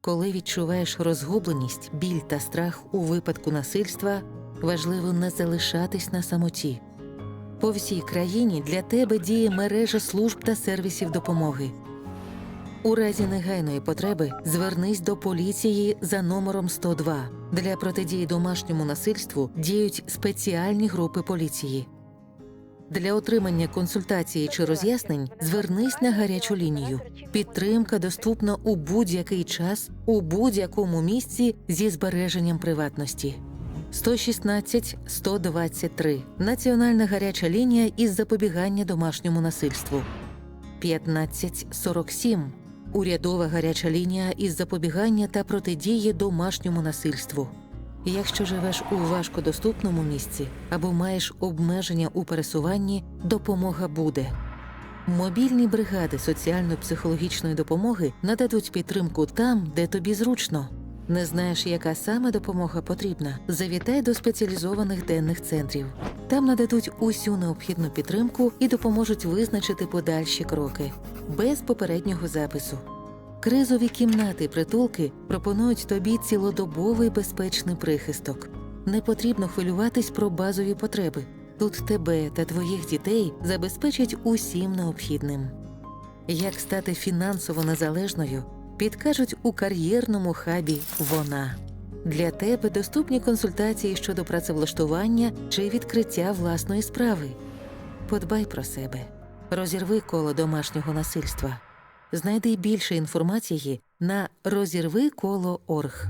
Коли відчуваєш розгубленість, біль та страх у випадку насильства, важливо не залишатись на самоті. По всій країні для тебе діє мережа служб та сервісів допомоги. У разі негайної потреби звернись до поліції за номером 102. Для протидії домашньому насильству діють спеціальні групи поліції. Для отримання консультації чи роз'яснень звернись на гарячу лінію. Підтримка доступна у будь-який час, у будь-якому місці зі збереженням приватності. 116 123 Національна гаряча лінія із запобігання домашньому насильству. 1547 Урядова гаряча лінія із запобігання та протидії домашньому насильству. Якщо живеш у важкодоступному місці або маєш обмеження у пересуванні, допомога буде. Мобільні бригади соціально-психологічної допомоги нададуть підтримку там, де тобі зручно. Не знаєш, яка саме допомога потрібна? Завітай до спеціалізованих денних центрів. Там нададуть усю необхідну підтримку і допоможуть визначити подальші кроки без попереднього запису. Кризові кімнати притулки пропонують тобі цілодобовий безпечний прихисток. Не потрібно хвилюватись про базові потреби. Тут тебе та твоїх дітей забезпечать усім необхідним. Як стати фінансово незалежною, підкажуть у кар'єрному хабі вона. Для тебе доступні консультації щодо працевлаштування чи відкриття власної справи. Подбай про себе, розірви коло домашнього насильства. Знайди більше інформації на розірви коло.орг.